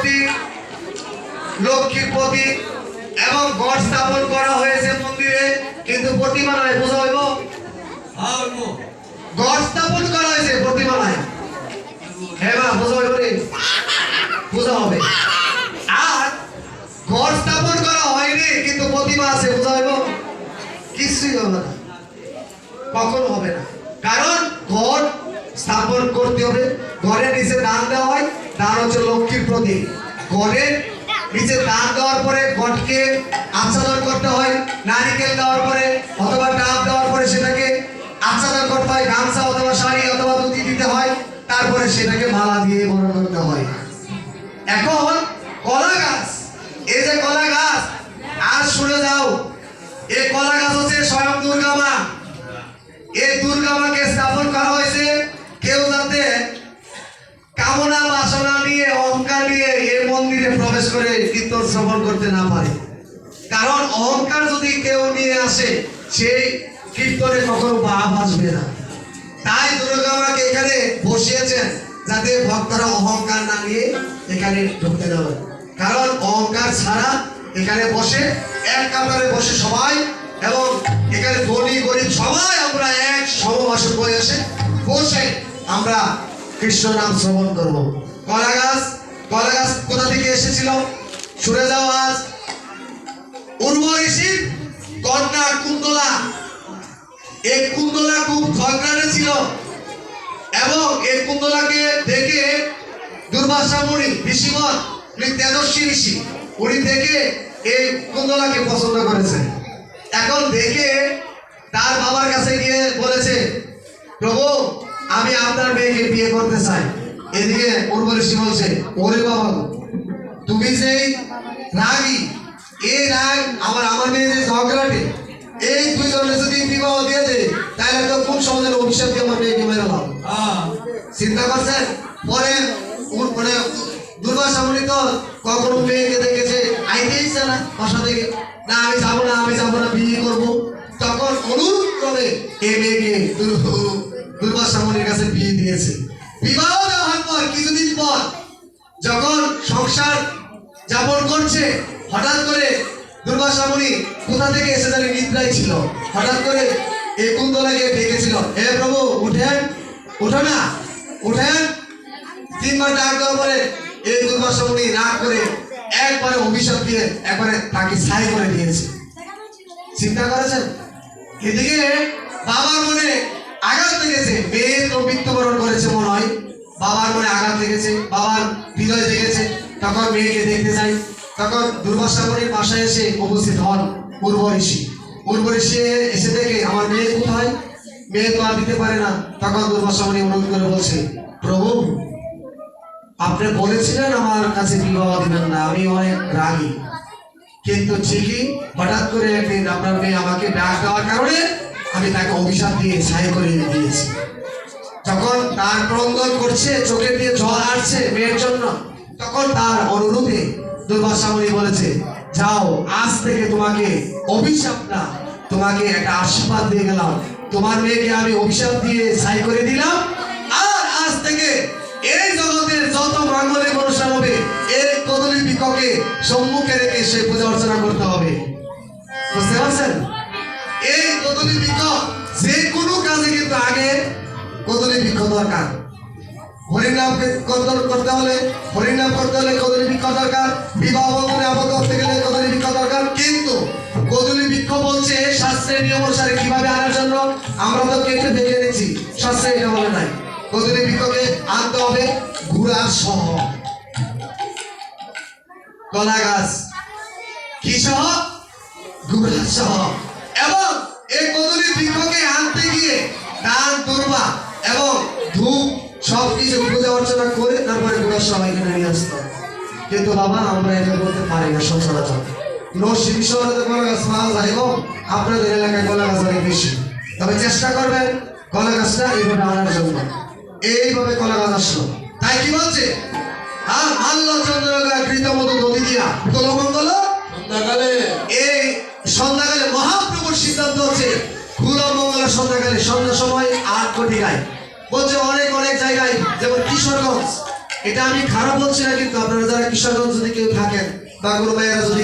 প্রতীক লক্ষ্মীর প্রতীক এবং গড় স্থাপন করা হয়েছে মন্দিরে কিন্তু প্রতিমা নয় বোঝা হইব গড় স্থাপন করা হয়েছে প্রতিমা নয় হ্যাঁ মা বোঝা হইব রে বোঝা হবে। আর ঘর স্থাপন করা হয়নি কিন্তু প্রতিমা আছে বোঝা হইব কিছুই হবে না। কখনো হবে না। কারণ ঘর স্থাপন করতে হবে। ঘরের নিচে দান দেওয়া হয়, দান হচ্ছে লক্ষ্মীর প্রতীক ঘরের নিচে দান দেওয়ার পরে ঘটকে আচ্ছাদন করতে হয়, নারিকেল দেওয়ার পরে অথবা ডাব দেওয়ার পরে সেটাকে আচ্ছাদন করতে হয়, গামছা অথবা শাড়ি অথবা ধুতি দিতে হয়, তারপরে সেটাকে মালা দিয়ে বরণ করতে হয়। এখন কলা গাছ। এই যে কলা গাছ, আজ শুনে যাও। এই কলা গাছ হচ্ছে স্বয়ং দুর্গা মা। এই দুর্গা মাকে স্থাপন করা হয়েছে কামনা বাসনা নিয়ে, অহংকার নিয়ে এই মন্দিরে প্রবেশ করে কীর্তন শ্রবণ করতে না পারে। কারণ অহংকার যদি কেউ নিয়ে আসে, সেই কীর্তনে কখনো বাপ আসবে না। তাই দুর্গা মাকে এখানে বসিয়েছেন যাতে ভক্তরা অহংকার না নিয়ে এখানে ঢুকতে দেবে কারণ অহংকার ছাড়া এখানে বসে, এক কাতারে বসে সবাই এবং এখানে ধনী, গরিব সবাই আমরা এক সমবাসে বসে বসে আমরা কৃষ্ণ নাম শ্রবণ করব। কলা গাছ কলা গাছ কোথা থেকে এসেছিল? শুনে যাও আজ। উর্ব ঋষির কন্যা কুন্দলা এই কুন্দলা খুব ঝগড়াটে ছিল এবং এই কুন্দলাকে দেখে দুর্বাসা মুনি ঋষিমন উনি তেজস্বী ঋষি, উনি দেখে এই কুন্দলাকে পছন্দ করেছেন। এখন দেখে তার বাবার কাছে গিয়ে বলেছে, প্রভু আমি আপনার মেয়েকে বিয়ে করতে চাই। এদিকে ঋষি বলছে ওরে বাবা তুমি সেই রাগী এই রাগ আমার আমার মেয়ে যে ঝগড়াটে এই দুইজনে যদি বিবাহ দিয়ে দেয়, তাহলে তো কোন সমাজের অভিশাপ দিয়ে আমার মেয়েকে মেরে দাও চিন্তা করছেন? পরে মানে দুর্বাসা মুনি তো কখনো মেয়েকে দেখেছে আইতেই ইচ্ছা না বাসা থেকে। না, আমি যাব না, আমি যাব না, বিয়ে করব। তখন অনুরূপ করে এই মেয়েকে দুর- দুর্বাসা কাছে বিয়ে দিয়েছে। বিবাহ দেওয়ার পর, কিছুদিন পর যখন সংসার যাপন করছে, হঠাৎ করে দুর্বাসা মুনি কোথা থেকে এসে জানি নিদ্রায় ছিল? হঠাৎ করে এই কুন্দলাকে ডেকেছিল, হে প্রভু, উঠেন, উঠো না, উঠেন। তিনবার ডাক দেওয়ার পরে এই দুর্বাসা মুনি রাগ করে একবারে অভিশাপ দিয়ে একবারে তাকে ছাই করে দিয়েছে। চিন্তা করেছেন? এদিকে বাবার মনে আঘাত লেগেছে মেয়ে তো মৃত্যুবরণ করেছে মনে হয় বাবার মনে আঘাত লেগেছে, বাবার হৃদয় লেগেছে তখন মেয়েকে দেখতে যাই। তখন দুর্বাসা মুনির বাসায় এসে উপস্থিত হন পূর্ব ঋষি। এসে দেখে, আমার মেয়ে কোথায়? মেয়ে তো আর দিতে পারে না। তখন দুর্বাসা মুনি অনুরোধ করে বলছে, প্রভু, আপনি বলেছিলেন আমার কাছে বিবাহ দিবেন না, আমি অনেক রাগী। কিন্তু ঠিকই হঠাৎ করে একদিন আপনার মেয়ে আমাকে ডাক দেওয়ার কারণে আমি তাকে অভিশাপ দিয়ে ছাই করে দিয়েছি। যখন তার ক্রন্দন করছে চোখের দিয়ে জল আসছে মেয়ের জন্য, তখন তার অনুরোধে দুর্বাসামণি বলেছে, যাও, আজ থেকে তোমাকে অভিশাপ না তোমাকে একটা আশীর্বাদ দিয়ে গেলাম। তোমার মেয়েকে আমি অভিশাপ দিয়ে ছাই করে দিলাম। আর আজ থেকে এই জগতের যত মাঙ্গলিক অনুষ্ঠান হবে এই কদলী বিককে সম্মুখে রেখে সে পূজা অর্চনা করতে হবে। বুঝতে পারছেন? কদলী বৃক্ষ যে কোনো কাজে কিন্তু আগে কদলী বৃক্ষ দরকার। হরিনাম করতে হলে, হরিনাম করতে হলে কদলী বৃক্ষ দরকার। বিবাহ বন্ধনে আবদ্ধ হতে গেলে কদলী বৃক্ষ দরকার। কিন্তু কদলী বৃক্ষ বলছে শাস্ত্রের নিয়ম অনুসারে কীভাবে আনার জন্য? আমরা তো কেটে দেখে নিয়েছি শাস্ত্রে এটা নাই। কদলী বৃক্ষকে আনতে হবে ঘোড়ার সহ। কলা গাছ কি সহ? ঘোড়ার সহ। বৃক্ষকে আনতে গিয়ে দান দুর্বা এবং ধূপ সব কিছু পূজা অর্চনা করে তারপরে সহ এখানে নিয়ে আসতো। কিন্তু বাবা আমরা এটা করতে পারি না সচরাচর। নরসিংহ শহরে কলা গাছ পাওয়া যায় এবং আপনাদের এলাকায় কলা গাছ অনেক বেশি। তবে চেষ্টা করবেন কলা গাছটা এইভাবে আনার জন্য। এইভাবে কলা গাছ আসলো। তাই কি বলছে? হ্যাঁ মাল্য চন্দ্রগা কৃত মতো নদী দিয়া কুলমঙ্গল সন্ধ্যাকালে। এই সন্ধ্যাকালে মহাপ্রভুর সিদ্ধান্ত হচ্ছে কুলমঙ্গল সন্ধ্যাকালে সন্ধ্যা সময় আট কোটি গায় বলছে অনেক অনেক জায়গায়, যেমন কিশোরগঞ্জ। এটা আমি খারাপ বলছি না, কিন্তু আপনারা যারা কিশোরগঞ্জ যদি কেউ থাকেন, বা কোনো যদি